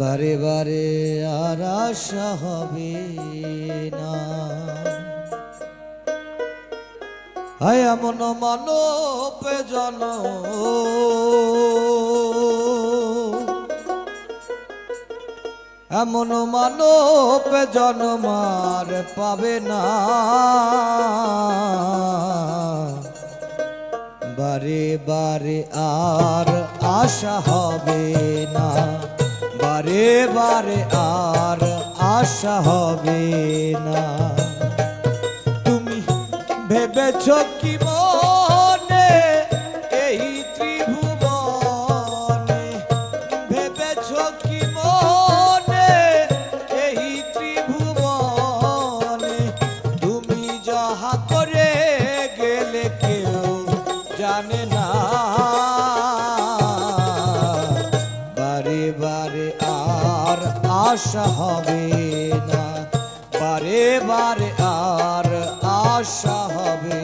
বারে বারে আর আশা হবে না। হায়, এমন মানব জন এমন মানব জন্মার পাবে না। বারে বারে আর আশা হবে না। বারে বারে আর আশা হবে না। তুমি ভেবেছ কি মনে? এই ত্রিভুবনে ভেবেছ কি মনে? এই ত্রিভুবনে তুমি যাহা করে গেলে কেউ জানে না। আশা হবে না। বারে বারে আর আশা হবে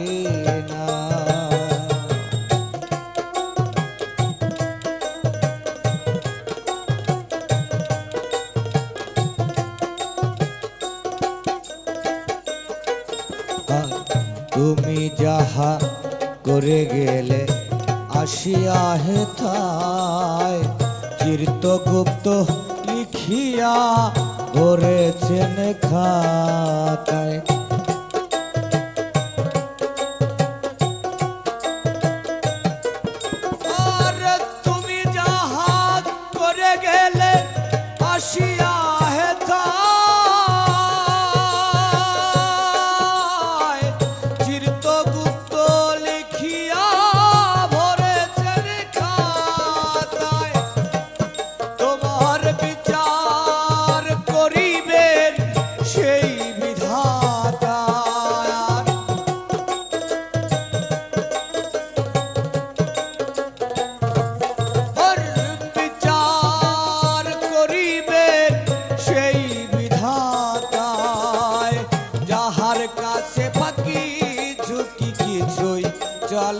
তুমি যাহা করে গেলে আসিয়া হেথায় চিরতগুপ্ত লিখিয়া করেছেন খাতায়।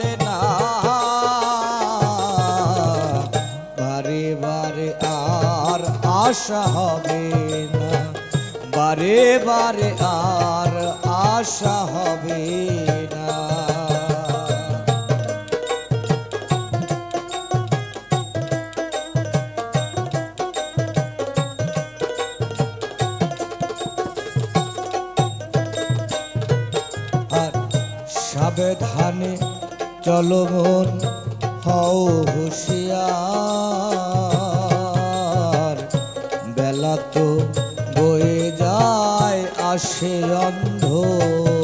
চলে আশা হবে না। বারে বারে আর আশা হবে না। সাবধানে চলো মন হও হুঁশিয়ার। বেলা তো বয়ে যায় আসে অন্ধকার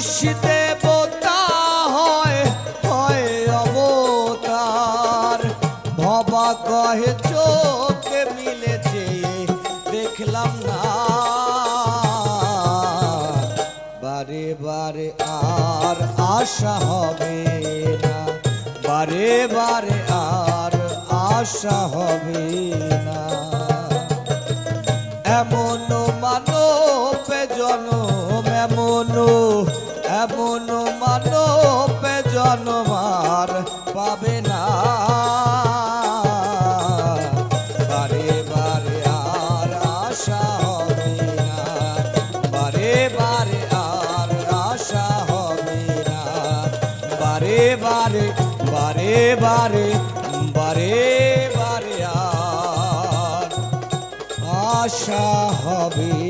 মানুষ দেবতা হয় হয় অবতার। ভবা কহে, চোখে মিলেছে, দেখলাম না। বারে বারে আর আশা হবে না। বারে বারে আর আশা হবে না। এমন মানব বারে বারে বারে বারে আশা হবে